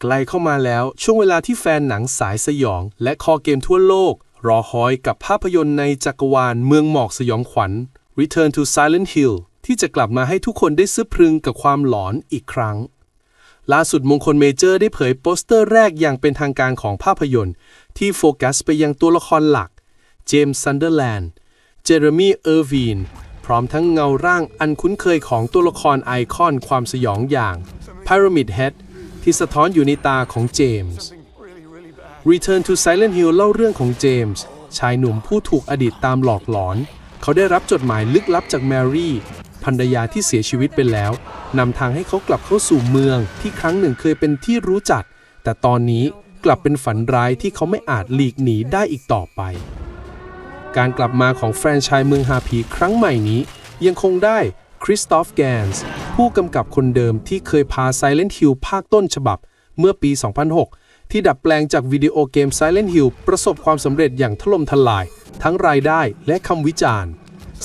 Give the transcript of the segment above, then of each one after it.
ใกล้เข้ามาแล้วช่วงเวลาที่แฟนหนังสายสยอง และคอเกมทั่วโลก รอคอยกับภาพยนตร์ในจักรวาลเมืองหมอกสยองขวัญ Return to Silent Hill ที่จะกลับมาให้ทุกคนได้ซึบพรึงกับความหลอนอีกครั้ง ล่าสุดมงคลเมเจอร์ได้เผยโปสเตอร์แรกอย่างเป็นทางการของภาพยนตร์ ที่โฟกัสไปยังตัวละครหลัก เจมส์ซันเดอร์แลนด์ เจเรมีเออร์วีน พร้อมทั้งเงาร่างอันคุ้นเคยของตัวละครไอคอนความสยองอย่าง Pyramid Head ที่สะท้อนอยู่ในตาของเจมส์ Return to Silent Hill เล่าเรื่องของเจมส์ชายหนุ่มผู้ถูกอดีตตามหลอกหลอน เขาได้รับจดหมายลึกลับจากแมรี่ภรรยาที่เสียชีวิตไปแล้วนำทางให้เขากลับเข้าสู่เมืองที่ครั้งหนึ่งเคยเป็นที่รู้จัก แต่ตอนนี้กลับเป็นฝันร้ายที่เขาไม่อาจหลีกหนีได้อีกต่อไป การกลับมาของแฟรนไชส์เมืองฮาผีครั้งใหม่นี้ ยังคงได้ คริสตอฟแกนส์ผู้กำกับคนเดิมที่เคยพา Silent Hill ภาคต้นฉบับเมื่อปี 2006 ที่ดัดแปลงจากวิดีโอเกม Silent Hill ประสบความสำเร็จอย่างถล่มทลาย ทั้งรายได้และคำวิจารณ์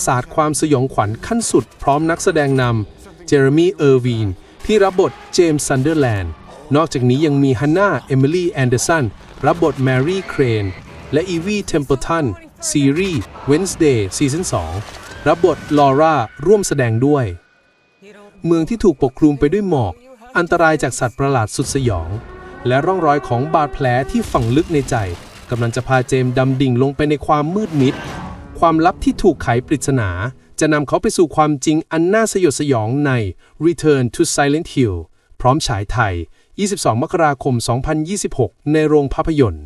ศาสตร์ความสยองขวัญขั้นสุดพร้อมนักแสดงนำเจอร์มีเออร์วีนที่รับบทเจมส์ซันเดอร์แลนด์นอกจากนี้ยังมีฮันนาเอมิลี่แอนเดอร์สันรับบทแมรี่เครนและอีวีเทมเป e ตันซีรีส์ Wednesday ซีซั่น2 รับบทลอร่าร่วมแสดงด้วย เมืองที่ถูกปกคลุมไปด้วยหมอก อันตรายจากสัตว์ประหลาดสุดสยอง และร่องรอยของบาดแผลที่ฝังลึกในใจกำลังจะพาเจมส์ดำดิ่งลงไปในความมืดมิด ความลับที่ถูกไขปริศนา จะนำเขาไปสู่ความจริงอันน่าสยดสยองใน Return to Silent Hill พร้อมฉายไทย 22 มกราคม 2026 ในโรงภาพยนตร์